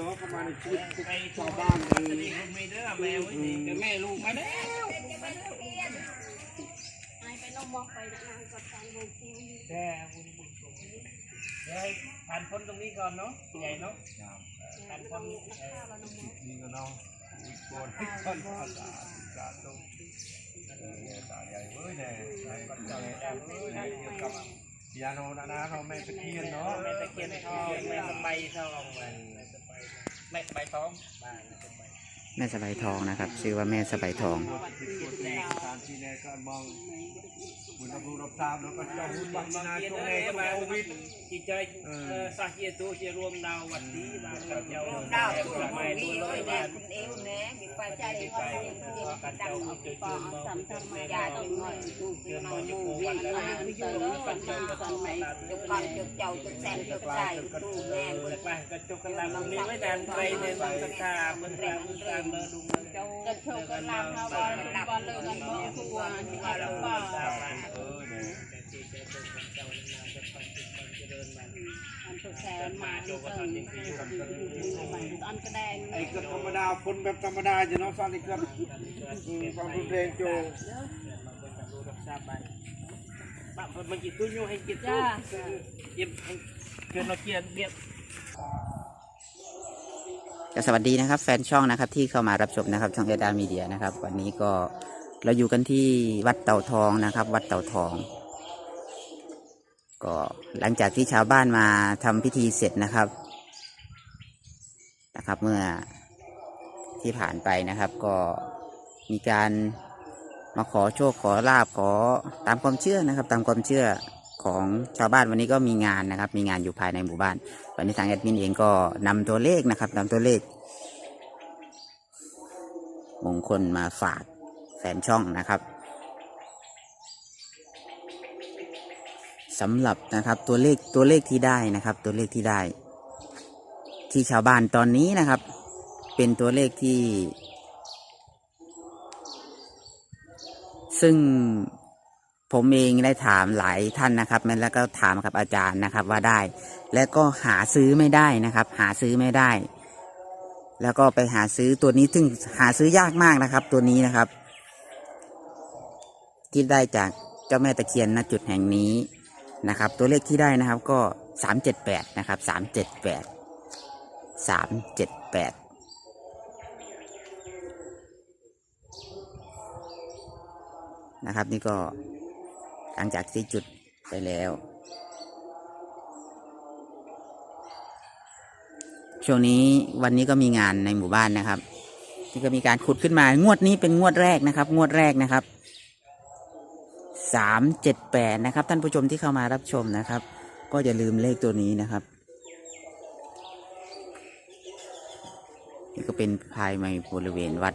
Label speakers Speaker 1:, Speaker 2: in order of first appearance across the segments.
Speaker 1: นาะเข้ามาในชีวิต
Speaker 2: ไป
Speaker 1: ชา
Speaker 2: ชาว
Speaker 1: บ้า
Speaker 2: น
Speaker 1: เล
Speaker 2: เลยแม่ไว้นี่แต่แม่ลูกมาแล้วแค่บุญบุญสงเดี๋ยวให้ผ่านพ้นตรงนี้ก่อนเนาะใหญ่เนาะผ่านพ้น
Speaker 1: นี่ก็เนาะก่อนที่คนภาษาสาธุเออตาใหญ่เว้ยเนี่ยใช่ปัจจัยเอ้ยเกี่ยวกับยาโนนะนะเราไม่ตะเคียนเนาะ
Speaker 2: แม่ตะเคียนทองแม่สบายทองมัน แม่สบายทองบ้านแม่สบาย
Speaker 3: แม่สบายทองนะครับ ชื่อว่าแม่สบายทอง
Speaker 1: วที่ตันรับรู้รับทราบแล้วก็จ้าหุ่นบังนาช่วงนี้ก็โควิด
Speaker 2: จิตใจสาเหตุตัวจะรวมดาววัดนี้ดาวเจ้า
Speaker 4: ดาว
Speaker 2: ตั
Speaker 4: ตัวว
Speaker 2: ใหม่ตัว
Speaker 4: เล
Speaker 2: ร้อย
Speaker 4: แม่คุณเอวแม่มีปัจจัยว่า
Speaker 2: ไป
Speaker 4: เรียนเรียน
Speaker 2: กัน
Speaker 4: ดั
Speaker 2: เจ้างเจอเจอมา
Speaker 5: สามธรรม
Speaker 4: ยาต้องหอยดู
Speaker 2: เจอ
Speaker 4: น้
Speaker 2: มา
Speaker 4: อง
Speaker 2: อยู่
Speaker 4: มู
Speaker 2: วั
Speaker 4: วิ่ง
Speaker 2: แล้ว
Speaker 4: มา
Speaker 2: อยู่กันเจ้าก็เจ้าก็
Speaker 4: จุกกันจุกเจ้าจุกแสนจุกใจดูแม่
Speaker 2: เลยไปก็จกกันลำนี้ไว้นานไปในมังสกามันแรงมันตามเลยดูมันจ้า
Speaker 5: กันโชว์กันลามเขาบอลบอลเลยกันบอลทัวที่เราป่า
Speaker 1: เออเนี่ย
Speaker 5: อันตัวแสนมาดูเติมอันกระแดง
Speaker 1: ไอ้ก็ธรรมดาคนแบบธรรมดาอยู่เนาะสันนิษฐานความรุนแรงโจ
Speaker 2: มันจิตตุ้ยให้จิตตุ้ยยิบให้เกินเราเกียนเบียด
Speaker 3: ก็สวัสดีนะครับแฟนช่องนะครับที่เข้ามารับชมนะครับช่องเอดามีเดียนะครับ วันนี้ก็ เราอยู่กันที่วัดเต่าทองนะครับ วัดเต่าทอง ก็หลังจากที่ชาวบ้านมาทำพิธีเสร็จนะครับ นะครับ เมื่อที่ผ่านไปนะครับ ก็มีการมาขอโชคขอลาบขอตามความเชื่อนะครับ ตามความเชื่อของชาวบ้านวันนี้ก็มีงานนะครับ มีงานอยู่ภายในหมู่บ้าน วันนี้ทางแอดมินเองก็นำตัวเลขนะครับนำตัวเลข มงคลมาฝาก แฟนช่องนะครับสำหรับนะครับตัวเลขตัวเลขที่ได้นะครับ ตัวเลขที่ได้ ที่ชาวบ้านตอนนี้นะครับ เป็นตัวเลขที่ ซึ่งผมเองได้ถามหลายท่านนะครับแล้วก็ถามกับอาจารย์นะครับว่าได้ และก็หาซื้อไม่ได้นะครับ หาซื้อไม่ได้ แล้วก็ไปหาซื้อตัวนี้ซึ่งหาซื้อยากมากนะครับ ตัวนี้นะครับ ที่ได้จากเจ้าแม่ตะเคียนณจุดแห่งนี้นะครับ ตัวเลขที่ได้นะครับก็สามเจ็ดแปดนะครับสามเจ็ดแปดสามเจ็ดแปดนะครับนี่ก็หลังจากที่จุดไปแล้ว ช่วงนี้วันนี้ก็มีงานในหมู่บ้านนะครับ ที่ก็มีการขุดขึ้นมางวดนี้เป็นงวดแรกนะครับ งวดแรกนะครับ สามเจ็ดแปดนะครับ ท่านผู้ชมที่เข้ามารับชมนะครับ ก็อย่าลืมเลขตัวนี้นะครับ นี่ก็เป็นภายในบริเวณวัด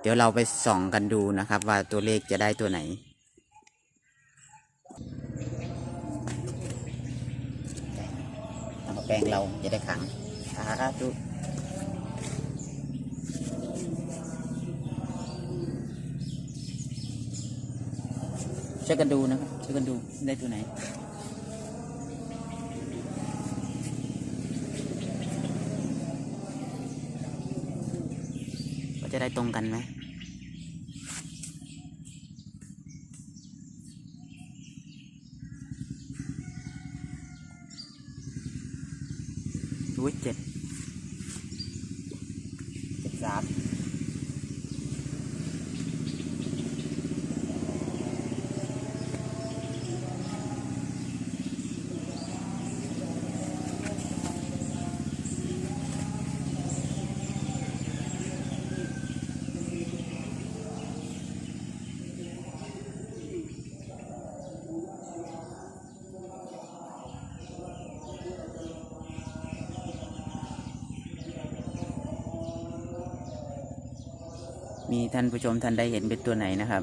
Speaker 3: เดี๋ยวเราไปส่องกันดูนะครับ ว่าตัวเลขจะได้ตัวไหนทำแปลงเราจะได้ขังสาธุ ช่วยกันดูนะครับช่วยกันดูได้ตัวไหนว่าจะได้ตรงกันไหมอุ้ยเจ็ดเจ็ดสาม ท่านผู้ชมท่านได้เห็นเป็นตัวไหนนะครับ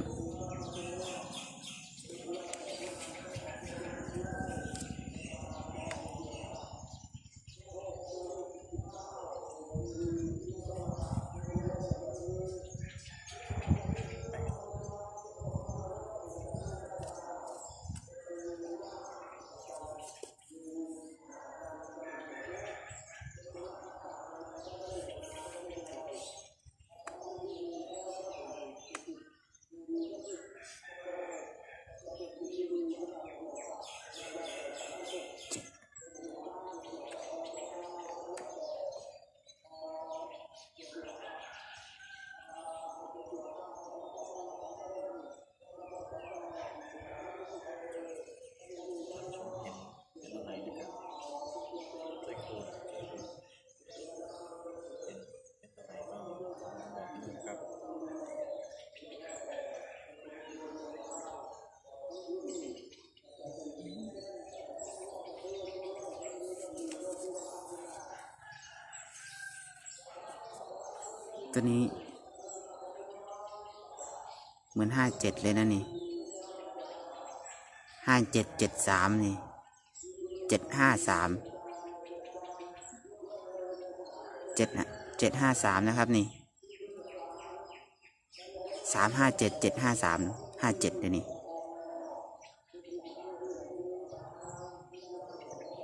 Speaker 3: ตัวนี้เหมือนห้าเจ็ดเลยนะนี่ห้าเจ็ดเจ็ดสามนี่เจ็ดห้าสามเจ็ดเจ็ดห้าสามนะครับนี่สามห้าเจ็ดเจ็ดห้าสามห้าเจ็ดเลยนี่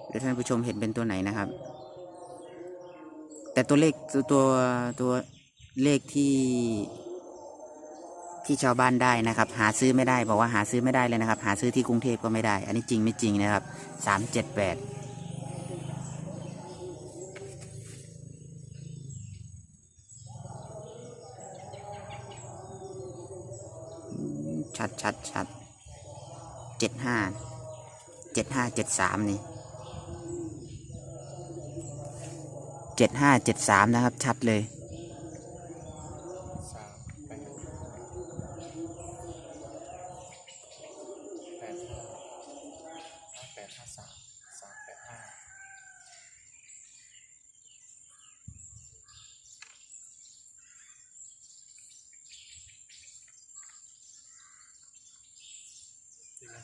Speaker 3: เดี๋ยวท่านผู้ชมเห็นเป็นตัวไหนนะครับ แต่ตัวเลขตัวตัวตัว เลขที่ที่ชาวบ้านได้นะครับ หาซื้อไม่ได้บอกว่าหาซื้อไม่ได้เลยนะครับ หาซื้อที่กรุงเทพก็ไม่ได้ อันนี้จริงไม่จริงนะครับสามเจ็ดแปดชัดชัดชัดเจ็ดห้าเจ็ดห้าเจ็ดสามนี่เจ็ดห้าเจ็ดสามนะครับ ชัดเลย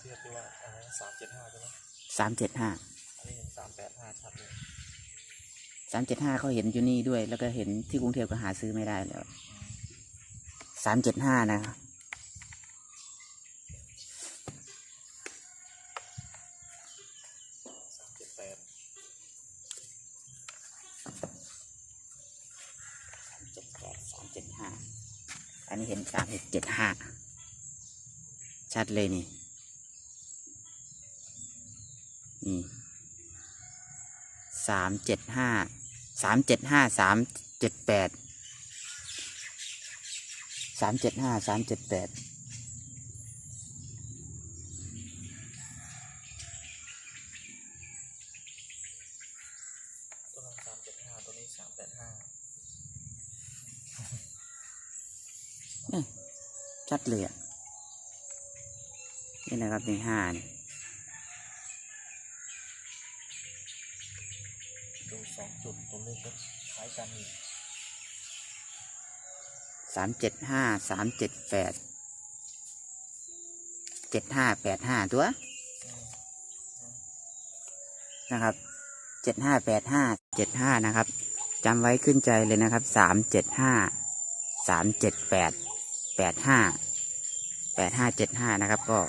Speaker 2: รุงเทพที่ว่าอะไรสามเจ็ดห้าใช่ไหม
Speaker 3: สามเจ็ดห้า
Speaker 2: อันนี้เห็นสามแปดห้าชัดเลย
Speaker 3: สามเจ็ดห้าเขาเห็นอยู่นี่ด้วย แล้วก็เห็นที่กรุงเทพก็หาซื้อไม่ได้แล้วสามเจ็ดห้านะครับ
Speaker 2: สามเจ็ดแปด
Speaker 3: เจ็ดแปดสามเจ็ดห้าอันนี้เห็นสามเจ็ดห้าชัดเลยนี่ นี่สามเจ็ดห้าสามเจ็ดห้าสามเจ็ดแปดสามเจ็ดห้าสามเจ็ดแปด
Speaker 2: ตัวนั้นสามเจ็ดห้าตัวนี้สามแปดห้า
Speaker 3: ชัดเลยอะนี่นะครับในห้านี่
Speaker 2: ดูสอง จุดตัวเลขก็คล้ายกันอีก
Speaker 3: สามเจ็ดห้าสามเจ็ดแปดเจ็ดห้าแปดห้าตัวนะครับเจ็ดห้าแปดห้าเจ็ดห้านะครับจำไว้ขึ้นใจเลยนะครับสามเจ็ดห้าสามเจ็ดแปดแปดห้าแปดห้าเจ็ดห้านะครับก็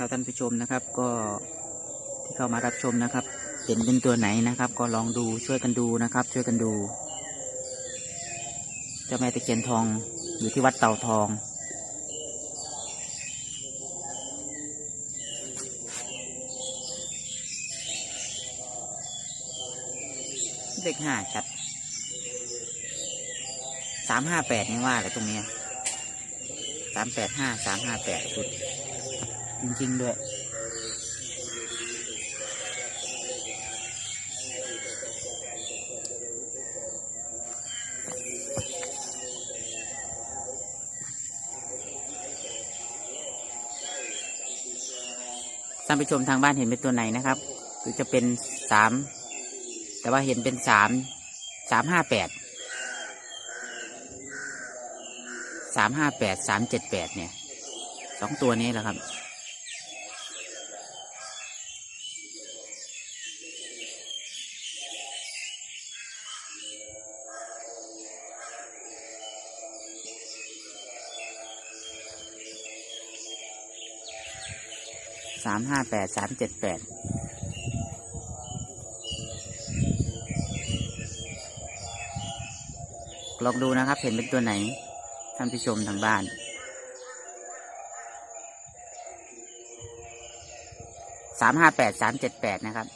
Speaker 3: ถ้าท่านผู้ชมนะครับก็ที่เข้ามารับชมนะครับเห็นเป็นตัวไหนนะครับ ก็ลองดูช่วยกันดูนะครับ ช่วยกันดูเจ้าแม่ตะเคียนทองอยู่ที่วัดเต่าทองเลขห้าชัดสามห้าแปดนี่ว่าเลยตรงเนี้สามแปดห้าสามห้าแปดสุด จริง ๆ ด้วย ท่านผู้ชมทางบ้านเห็นเป็นตัวไหนนะครับ คือจะเป็นสาม แต่ว่าเห็นเป็นสาม สามห้าแปด สามห้าแปด สามเจ็ดแปดเนี่ย สองตัวนี้แหละครับามห้าแปดสามเจ็ดแปดลองดูนะครับ เห็นเป็นตัวไหน ท่านผู้ชมทางบ้าน สามห้าแปดสามเจ็ดแปดนะครับ